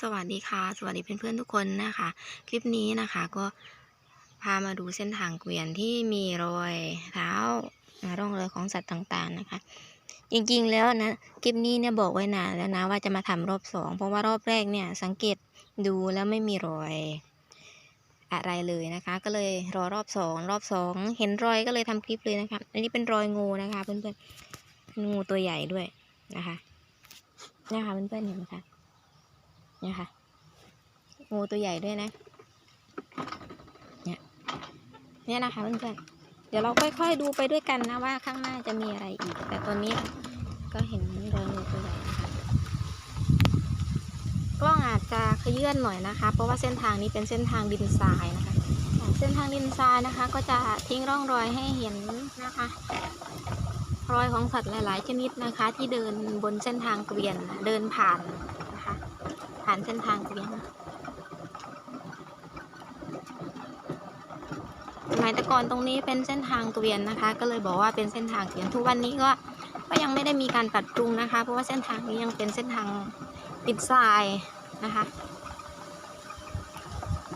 สวัสดีค่ะ สวัสดีเพื่อนๆทุกคนนะคะ คลิปนี้นะคะก็พามาดูเส้นทางเกวียนที่มีรอยเท้าร่องรอยของสัตว์ต่างๆนะคะ จริงๆแล้วนะคลิปนี้เนี่ยบอกไว้นานแล้วนะว่าจะมาทำรอบสองเพราะว่ารอบแรกเนี่ยสังเกตดูแล้วไม่มีรอยอะไรเลยนะคะ ก็เลยรอรอบสองรอบสองเห็นรอยก็เลยทำคลิปเลยนะคะ อันนี้เป็นรอยงูนะคะเพื่อนๆงูตัวใหญ่ด้วยนะคะเนี่ยค่ะเพื่อนๆเห็นไหมคะ เนี่ยค่ะ งูตัวใหญ่ด้วยนะ เนี่ย เนี่ยนะคะเพื่อนๆ เดี๋ยวเราค่อยๆดูไปด้วยกันนะว่าข้างหน้าจะมีอะไรอีก แต่ตอนนี้ก็เห็นรอยงูตัวใหญ่นะคะกล้องอาจจะขยื่นหน่อยนะคะ เพราะว่าเส้นทางนี้เป็นเส้นทางดินทรายนะคะ เส้นทางดินทรายนะคะ ก็จะทิ้งร่องรอยให้เห็นนะคะรอยของสัตว์หลาย ๆ ชนิดนะคะ ที่เดินบนเส้นทางเกวียนเดินผ่าน ผ่านเส้นทางเกวียนสมัยแต่ก่อนตรงนี้เป็นเส้นทางเกวียนนะคะ ก็เลยบอกว่าเป็นเส้นทางเกวียนทุกวันนี้ก็ก็ยังไม่ได้มีการปรับปรุงนะคะ เพราะว่าเส้นทางนี้ยังเป็นเส้นทางติดทรายนะคะ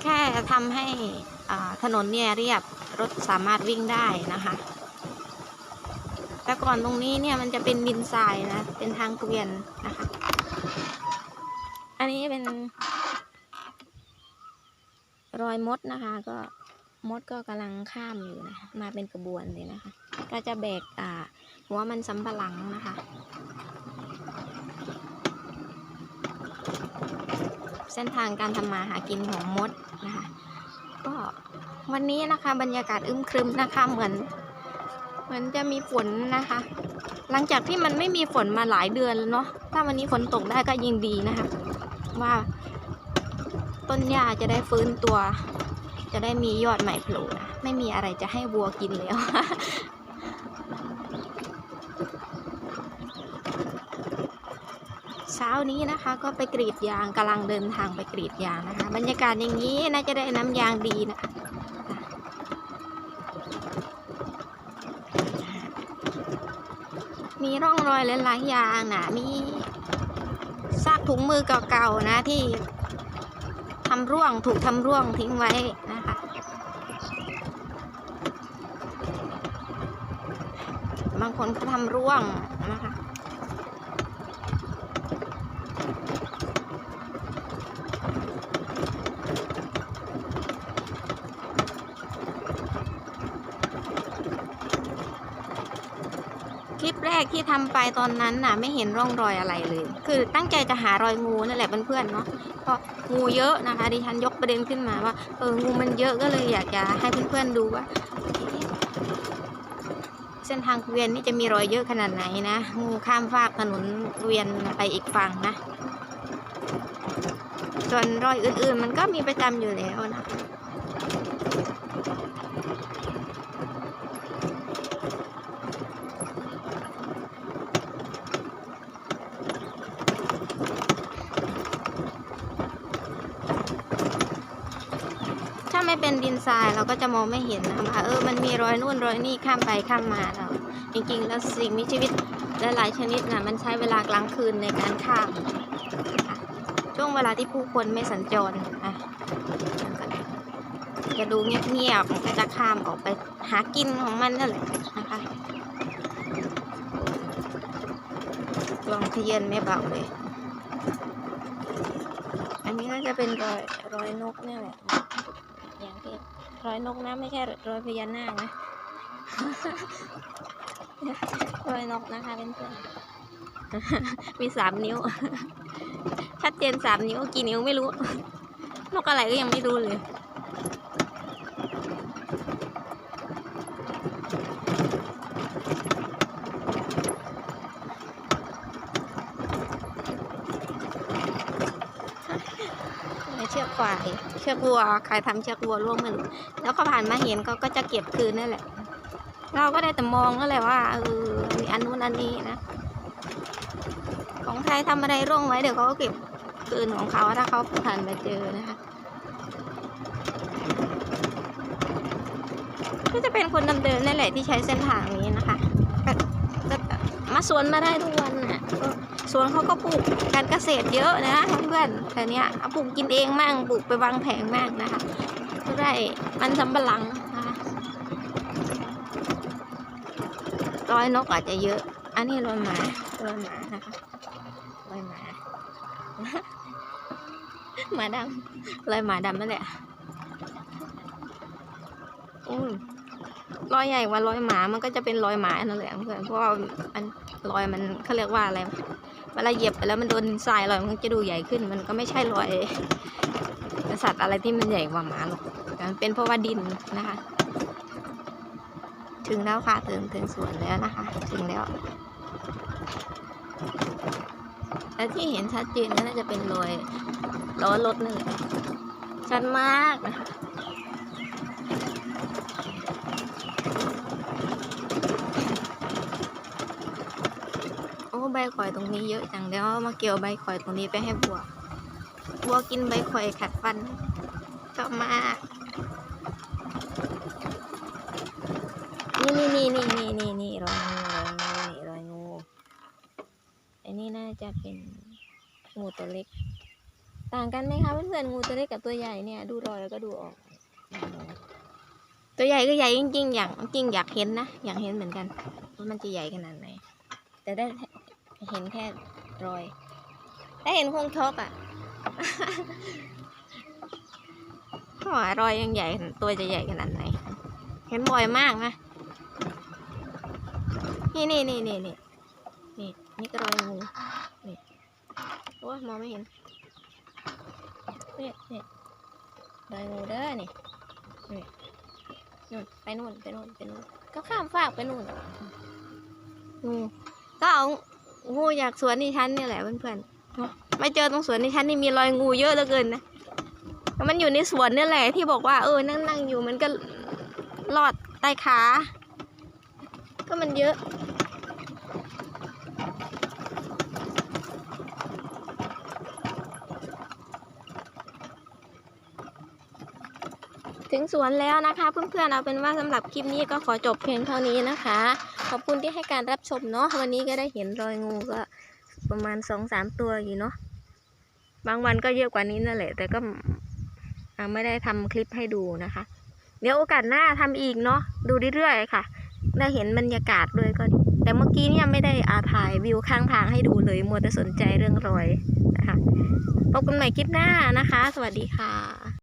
แค่ทำให้ถนนเนี่ยเรียบรถสามารถวิ่งได้นะคะแต่ก่อนตรงนี้เนี่ยมันจะเป็นดินทรายนะ เป็นทางเกวียนนะคะ อันนี้เป็น รอยมดนะคะ ก็มดก็กำลังข้ามอยู่นะมาเป็นกระบวนเลยนะคะ ก็จะแบกอ่า หัวมันสำปะหลังนะคะ เส้นทางการทำมาหากินของมดนะคะ ก็วันนี้นะคะบรรยากาศอึมครึมนะคะเหมือน เหมือนจะมีฝนนะคะ หลังจากที่มันไม่มีฝนมาหลายเดือนแล้วเนาะถ้าวันนี้ฝนตกได้ก็ยิ่งดีนะคะ ว่าต้นหญ้าจะได้ฟื้นตัว จะได้มียอดใหม่โผล่นะไม่มีอะไรจะให้วัวกินแล้วเช้านี้นะคะก็ไปกรีดยางกำลังเดินทางไปกรีดยางนะคะ บรรยากาศอย่างนี้น่าจะได้น้ำยางดีนะคะมีร่องรอยหลายๆอย่างนะมี ซากถุงมือเก่าๆนะที่ทำร่วงถูกทำร่วงทิ้งไว้นะคะ บางคนก็ทำร่วงนะคะ ลิปแรกที่ทำไปตอนนั้นน่ะ ไม่เห็นร่องรอยอะไรเลย คือตั้งใจจะหารอยงูนั่นแหละเพื่อนๆเนาะเพราะงูเยอะนะคะดิฉันยกประเด็นขึ้นมาว่าเอองูมันเยอะก็เลยอยากจะให้เพื่อนๆดูว่า เส้นทางเกวียนนี่จะมีรอยเยอะขนาดไหนนะงูข้ามฟากถนนเกวียนไปอีกฝั่งนะส่วนรอยอื่นๆ มันก็มีประจำอยู่แล้วนะถ้า ไม่เป็นดินทรายเราก็จะมองไม่เห็นนะว่าเออมันมีรอยนู่นรอยนี่ข้ามไปข้ามมาเราจริงๆ แล้วสิ่งมีชีวิตหลายชนิดนะมันใช้เวลากลางคืนในการข้าม ช่วงเวลาที่ผู้คนไม่สัญจรอะจะดูเงียบๆมันก็จะข้ามออกไปหากินของมันนั่นแหละนะคะลองขยืนไม่เบาเลย อันนี้ก็จะเป็นรอยรอยนกนี่แหละ รอยนกนะไม่ใช่รอยพญานาคนะรอยนกนะคะเป็นเพื่อนๆมีสามนิ้ว ชัดเจนสามนิ้วกี่นิ้วไม่รู้ นกอะไรก็ยังไม่รู้เลย ควาย เชือกวัวใครทำเชือกวัวร่วงไม่รู้แล้วเขาผ่านมาเห็นเขาก็จะเก็บคืนนั่นแหละ เราก็ได้แต่มองนั่นแหละว่าเออมีอันนู้นอันนี้นะ ของใครทำอะไรร่วงไว้เดี๋ยวเขาก็เก็บคืนของเขาถ้าเขาผ่านมาเจอนะคะก็จะเป็นคนเดิมๆนั่นแหละที่ใช้เส้นทางนี้นะคะ มาสวนมาได้ทุกวันน่ะสวนเขาก็ปลูกการเกษตรเยอะนะเพื่อนแต่เนี้ยปลูกกินเองมั่งปลูกไปวางแผงมั่งนะคะก็ได้มันสำปะหลังนะคะรอยนกอาจจะเยอะ อันนี้รอยหมารอยหมานะคะรอยหมาหมาดำรอยหมาดำนั่นแหละอืม รอยใหญ่กว่ารอยหมามันก็จะเป็นรอยหมานั่นแหละเพื่อนเพราะว่ามันรอยมันเขาเรียกว่าอะไรเวลาเหยียบไปแล้วมันโดนทรายรอยมันก็จะดูใหญ่ขึ้น มันก็ไม่ใช่รอยสัตว์อะไรที่มันใหญ่กว่าหมาหรอกแต่มันเป็นเพราะว่าดินนะคะ ถึงแล้วค่ะถึงถึงสวนแล้วนะคะ ถึงแล้วและที่เห็นชัดเจนก็น่าจะเป็นรอยล้อรถนั่นแหละชัดมากนะคะโอ้ใบข่อยตรงนี้เยอะจังเดี๋ยวมาเกี่ยวใบข่อยตรงนี้ไปให้บัวบัวกินใบข่อยขัดฟันชอบมากนี่นี่นี่นี่นี่นี่นี่รอยงูรอยงูนี่รอยงูอันนี้น่าจะเป็นงูตัวเล็ก ต่างกันไหมคะเพื่อนๆงูตัวเล็กกับตัวใหญ่เนี่ย ดูรอยแล้วก็ดูออก ตัวใหญ่ก็ใหญ่จริงๆ อย่างจริงอยากเห็นนะอยากเห็นเหมือนกันว่ามันจะใหญ่ขนาดไหนแต่ได้ เห็นแค่รอยได้เห็นคงช็อกอะเพราะว่ารอยยังใหญ่ตัวจะใหญ่ขนาดไหน เห็นบ่อยมากนะ นี่นี่นี่นี่นี่นี่นี่ก็รอยงูนี่โอ้มองไม่เห็นนี่นี่รอยงูเด้อนี่นี่นู่นไปนู่นไปนู่นไปนู่นก็ข้ามฟากไปนู่นงูก็เอา งูอยากสวนนี่ชั้นนี่แหละเพื่อนๆเนอะไม่เจอตรงสวนนี่ชั้นนี่มีรอยงูเยอะเหลือเกินนะมันอยู่ในสวนนี่แหละที่บอกว่าเออนั่งนั่งอยู่มันก็รอดใต้ขา ก็มันเยอะ ถึงสวนแล้วนะคะ เพื่อนๆเอาเป็นว่าสำหรับคลิปนี้ก็ขอจบเพียงเท่านี้นะคะ ขอบคุณที่ให้การรับชมเนาะวันนี้ก็ได้เห็นรอยงูก็ประมาณสองสามตัวอยู่เนาะบางวันก็เยอะกว่านี้นั่นแหละ แต่ก็ไม่ได้ทำคลิปให้ดูนะคะ เดี๋ยวโอกาสหน้าทำอีกเนาะดูเรื่อยๆค่ะ ได้เห็นบรรยากาศด้วยก็ดีแต่เมื่อกี้เนี่ยไม่ได้อาถ่ายวิวข้างทางให้ดูเลยมัวแต่สนใจเรื่องรอยนะคะพบกันใหม่คลิปหน้านะคะ สวัสดีค่ะ